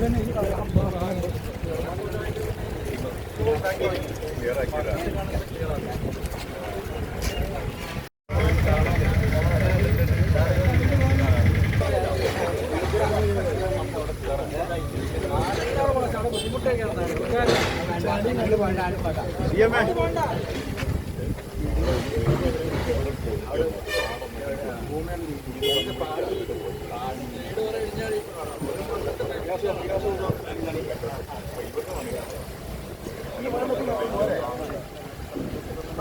ഭൂമിയാണ്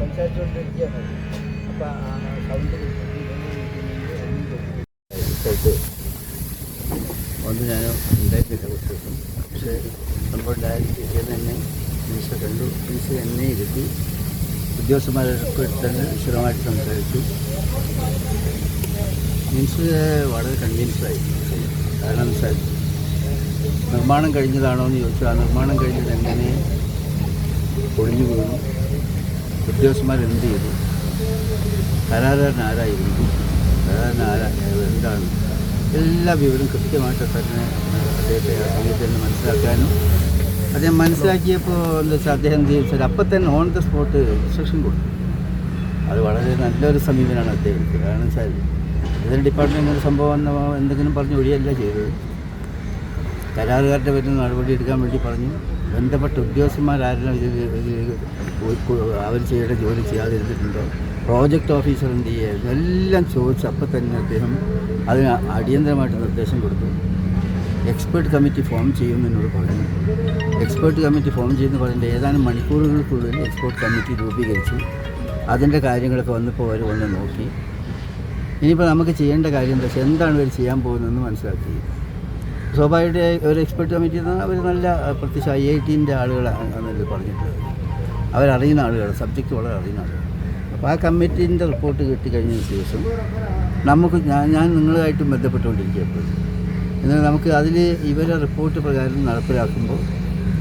സംസാരിച്ചുകൊണ്ടിരിക്കുകയാണ് അപ്പൊ സൗണ്ട് ഒന്ന് ഞാൻ ഉണ്ടായിട്ടില്ല കുട്ടികൾക്കും പക്ഷേ പക്ഷേ സംഭവം ഉണ്ടായിരിക്കും തന്നെ മിനിസ്റ്റർ കണ്ടു. മിനിസ്റ്റർ എന്നെ ഇരുത്തി ഉദ്യോഗസ്ഥന്മാരൊക്കെ തന്നെ വിശദമായിട്ട് സംസാരിച്ചു. മീൻസ് വളരെ കൺവിൻസ്ഡായി കാരണം നിർമ്മാണം കഴിഞ്ഞതാണോ എന്ന് ചോദിച്ചു. ആ നിർമ്മാണം കഴിഞ്ഞത് എങ്ങനെ ഒഴിഞ്ഞു വീണു ഉദ്യോഗസ്ഥന്മാർ എന്ത് ചെയ്തു? കരാറുകാരൻ ആരായിരുന്നു? കരാറുകാരൻ ആരാ? എന്താണ്? എല്ലാ വിവരവും കൃത്യമായിട്ട് തന്നെ അദ്ദേഹത്തെ ആ സമയത്ത് തന്നെ മനസ്സിലാക്കാനും അദ്ദേഹം മനസ്സിലാക്കിയപ്പോൾ എന്താ വെച്ചാൽ അദ്ദേഹം എന്ത് ചോദിച്ചാൽ അപ്പം തന്നെ ഓൺ ദ സ്പോട്ട് ഇൻസ്ട്രക്ഷൻ കൊടുത്തു. അത് വളരെ നല്ലൊരു സമീപനമാണ് അദ്ദേഹത്തിന്. കാരണം വെച്ചാൽ ഇതിന് ഡിപ്പാർട്ട്മെന്റ് സംഭവം എന്തെങ്കിലും പറഞ്ഞ് ഒഴിയല്ല ചെയ്തത്. കരാറുകാരുടെ പേരിൽ നടപടി എടുക്കാൻ വേണ്ടി പറഞ്ഞു. ബന്ധപ്പെട്ട ഉദ്യോഗസ്ഥന്മാരാരും ഇത് ഇത് അവർ ചെയ്യേണ്ട ജോലി ചെയ്യാതിരുന്നിട്ടുണ്ടോ? പ്രോജക്റ്റ് ഓഫീസർ എന്ത് ചെയ്യുക എല്ലാം ചോദിച്ച് അപ്പം തന്നെ അദ്ദേഹം അതിന് അടിയന്തരമായിട്ട് നിർദ്ദേശം കൊടുത്തു. എക്സ്പേർട്ട് കമ്മിറ്റി ഫോം ചെയ്യുമെന്ന് എന്നോട് പറഞ്ഞു. എക്സ്പേർട്ട് കമ്മിറ്റി ഫോം ചെയ്യുമെന്ന് പറഞ്ഞിട്ട് ഏതാനും മണിക്കൂറുകൾക്കുള്ളിൽ എക്സ്പേർട്ട് കമ്മിറ്റി രൂപീകരിച്ചു. അതിന്റെ കാര്യങ്ങളൊക്കെ വന്നപ്പോൾ അവർ വന്ന് നോക്കി. ഇനിയിപ്പോൾ നമുക്ക് ചെയ്യേണ്ട കാര്യം എന്താ വെച്ചാൽ എന്താണ് ഇവർ ചെയ്യാൻ പോകുന്നതെന്ന് മനസ്സിലാക്കി. സ്വാഭാവികമായിട്ട് ഒരു എക്സ്പേർട്ട് കമ്മിറ്റി അവർ നല്ല പ്രത്യേകിച്ച് ഐ ഐ ടീന്റെ ആളുകളാണെന്നല്ലേ പറഞ്ഞിട്ടുള്ളത്. അവരറിയുന്ന ആളുകൾ സബ്ജക്റ്റ് വളരെ അറിയുന്ന ആളുകൾ അപ്പോൾ ആ കമ്മിറ്റീന്റെ റിപ്പോർട്ട് കിട്ടിക്കഴിഞ്ഞ ശേഷം നമുക്ക് ഞാൻ ഞാൻ നിങ്ങളുമായിട്ടും ബന്ധപ്പെട്ടുകൊണ്ടിരിക്കുക എന്നാൽ നമുക്ക് അതിൽ ഇവരെ റിപ്പോർട്ട് പ്രകാരം നടപ്പിലാക്കുമ്പോൾ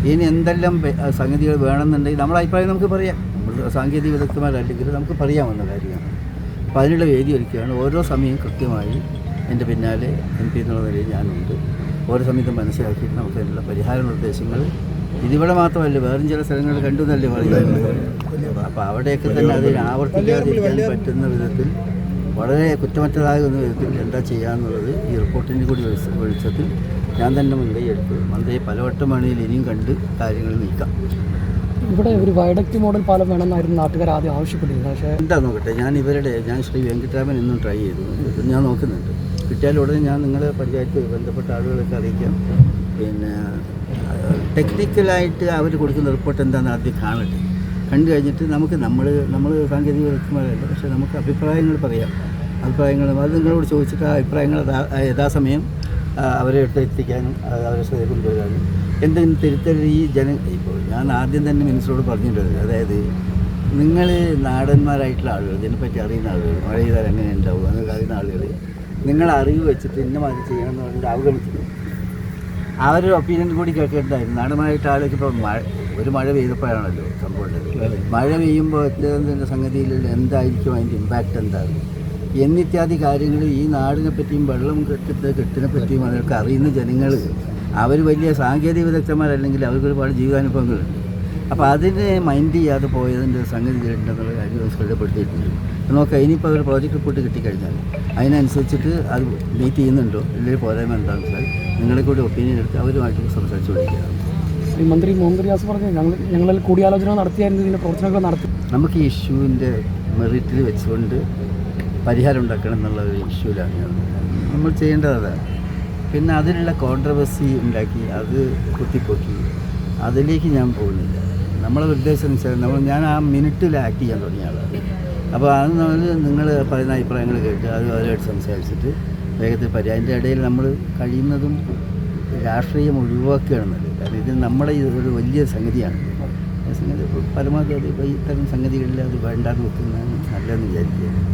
ഇനി എന്തെല്ലാം സംഗതികൾ വേണമെന്നുണ്ടെങ്കിൽ നമ്മളെ അഭിപ്രായം നമുക്ക് പറയാം. നമ്മൾ സാങ്കേതിക വിദഗ്ധമാരല്ലെങ്കിൽ നമുക്ക് പറയാമെന്ന കാര്യമാണ്. അപ്പോൾ അതിനുള്ള വേദി ഒരുക്കുകയാണ്. ഓരോ സമയം കൃത്യമായി എന്റെ പിന്നാലെ എം പി എന്നുള്ള നിലയിൽ ഞാനുണ്ട്. ഓരോ സമയത്തും മനസ്സിലാക്കിയിട്ട് നമുക്ക് അതിനുള്ള പരിഹാര നിർദ്ദേശങ്ങൾ ഇതിവിടെ മാത്രമല്ല വേറും ചില സ്ഥലങ്ങൾ കണ്ടു എന്നല്ലേ പറയുന്നത്. അപ്പോൾ അവിടെയൊക്കെ തന്നെ അത് ആവർത്തിക്കാതിരിക്കാൻ പറ്റുന്ന വിധത്തിൽ വളരെ കുറ്റമറ്റതാകുന്ന വിധത്തിൽ എന്താ ചെയ്യാന്നുള്ളത് ഈ റിപ്പോർട്ടിന്റെ കൂടി വെളിച്ച- വെളിച്ചത്തിൽ ഞാൻ തന്നെ മുൻകൈ എടുത്തു മന്ത്രിയെ പലവട്ടം വേണമെങ്കിൽ ഇനിയും കണ്ട് കാര്യങ്ങൾ നീക്കാം. ഇവിടെ ഒരു വയഡക്റ്റ് മോഡൽ പാലം വേണമെന്നായിരുന്നു നാട്ടുകാർ ആദ്യം ആവശ്യപ്പെട്ടിരുന്നത്. പക്ഷേ എന്താ നോക്കട്ടെ ഞാൻ ഇവരുടെ ഞാൻ ശ്രീ വെങ്കിട്ടരാമൻ എന്നും ട്രൈ ചെയ്തു. ഞാൻ നോക്കുന്നുണ്ട്. കിട്ടിയാൽ ഉടനെ ഞാൻ നിങ്ങളെ പഞ്ചായത്ത് ബന്ധപ്പെട്ട ആളുകളൊക്കെ അറിയിക്കാം. പിന്നെ ടെക്നിക്കലായിട്ട് അവർ കൊടുക്കുന്ന റിപ്പോർട്ട് എന്താണെന്ന് ആദ്യം കാണട്ടെ. കണ്ടു കഴിഞ്ഞിട്ട് നമുക്ക് നമ്മൾ നമ്മൾ സാങ്കേതിക വിദഗ്ധന്മാരല്ല പക്ഷേ നമുക്ക് അഭിപ്രായങ്ങൾ പറയാം. അഭിപ്രായങ്ങൾ അത് നിങ്ങളോട് ചോദിച്ചിട്ട് ആ അഭിപ്രായങ്ങൾ യഥാ- യഥാസമയം അവരെ അടുത്ത് എത്തിക്കാനും അവരെ ശ്രദ്ധ കൊണ്ടുവരാനും. എന്തെങ്കിലും തിരുത്തൽ ഈ ജന ഇപ്പോൾ ഞാൻ ആദ്യം തന്നെ മിനിസ്റ്ററോട് പറഞ്ഞിട്ടുണ്ട് അതായത് നിങ്ങൾ നാടന്മാരായിട്ടുള്ള ആളുകൾ ഇതിനെപ്പറ്റി അറിയുന്ന ആളുകൾ മഴ ചെയ്താൽ എങ്ങനെ ഉണ്ടാവും അങ്ങനെ അറിയുന്ന ആളുകൾ നിങ്ങളെ അറിവ് വെച്ചിട്ട് ഇന്ന മാതിരി ചെയ്യണം എന്ന് പറഞ്ഞിട്ട് അവരുടെ ഒപ്പീനിയൻ കൂടി കേൾക്കേണ്ടതായിരുന്നു നാടുമായിട്ട് ആളുകൾക്ക് ഇപ്പോൾ മഴ ഒരു മഴ പെയ്തപ്പോഴാണല്ലോ സംഭവം മഴ പെയ്യുമ്പോൾ എത്തുന്നതിന്റെ സംഗതിയിൽ എന്തായിരിക്കും അതിന്റെ ഇമ്പാക്റ്റ് എന്താണ്? എന്നിത്യാദി കാര്യങ്ങൾ ഈ നാടിനെ പറ്റിയും വെള്ളം കെട്ടിട്ട് കെട്ടിനെ പറ്റിയും അതൊക്കെ അറിയുന്ന ജനങ്ങൾ അവർ വലിയ സാങ്കേതിക വിദഗ്ധന്മാരല്ലെങ്കിൽ അവർക്ക് ഒരുപാട് ജീവിതാനുഭവങ്ങളുണ്ട് അപ്പോൾ അതിനെ മൈൻഡ് ചെയ്യാതെ പോയതിന്റെ സംഗതി ഉണ്ടെന്നുള്ള കാര്യം ശ്രദ്ധപ്പെടുത്തിയിട്ടുണ്ട്. നോക്കാം ഇനിയിപ്പോൾ അവർ പ്രോജക്റ്റ് റിപ്പോർട്ട് കിട്ടിക്കഴിഞ്ഞാൽ അതിനനുസരിച്ചിട്ട് അത് മീറ്റ് ചെയ്യുന്നുണ്ടോ? ഇല്ലെങ്കിൽ പോരായ്മ എന്താണെന്ന് വെച്ചാൽ നിങ്ങളെ കൂടി ഒപ്പീനിയൻ എടുത്ത് അവരുമായിട്ട് സംസാരിച്ചു കൊണ്ടിരിക്കുകയാണ് ഈ മന്ത്രി മുഹമ്മദ് റിയാസ് പറഞ്ഞു ഞങ്ങൾ ഞങ്ങളിൽ കൂടിയാലോചന നടത്തിയായിരുന്നു ഇതിന്റെ പ്രവർത്തനങ്ങൾ നടത്തി. നമുക്ക് ഈ ഇഷ്യൂവിന്റെ മെറിറ്റിൽ വെച്ചുകൊണ്ട് പരിഹാരം ഉണ്ടാക്കണം എന്നുള്ള ഒരു ഇഷ്യൂലാണ് നമ്മൾ ചെയ്യേണ്ടത് അതാണ് പിന്നെ അതിനുള്ള കോൺട്രവേഴ്സി ഉണ്ടാക്കി അത് കുത്തിപ്പൊക്കി. അതിലേക്ക് ഞാൻ പോകുന്നില്ല. നമ്മളെ ഉദ്ദേശം വെച്ചാൽ നമ്മൾ ഞാൻ ആ മിനിറ്റിൽ ആക്ട് ചെയ്യാൻ തുടങ്ങിയ ആളാണ്. അപ്പോൾ അത് നമ്മൾ നിങ്ങൾ പറയുന്ന അഭിപ്രായങ്ങൾ കേട്ട് അത് അവരുമായിട്ട് സംസാരിച്ചിട്ട് വേഗത്തിൽ പറ്റും അതിന്റെ ഇടയിൽ നമ്മൾ കഴിയുന്നതും രാഷ്ട്രീയം ഒഴിവാക്കുകയാണ് നല്ലത്. കാരണം ഇത് നമ്മുടെ ഒരു വലിയ സംഗതിയാണ്. സംഗതി പരമാവധി അത് ഇത്തരം സംഗതികളിൽ അത് വേണ്ടാതെ വെക്കുന്നതാണ് നല്ലതെന്ന് വിചാരിക്കുക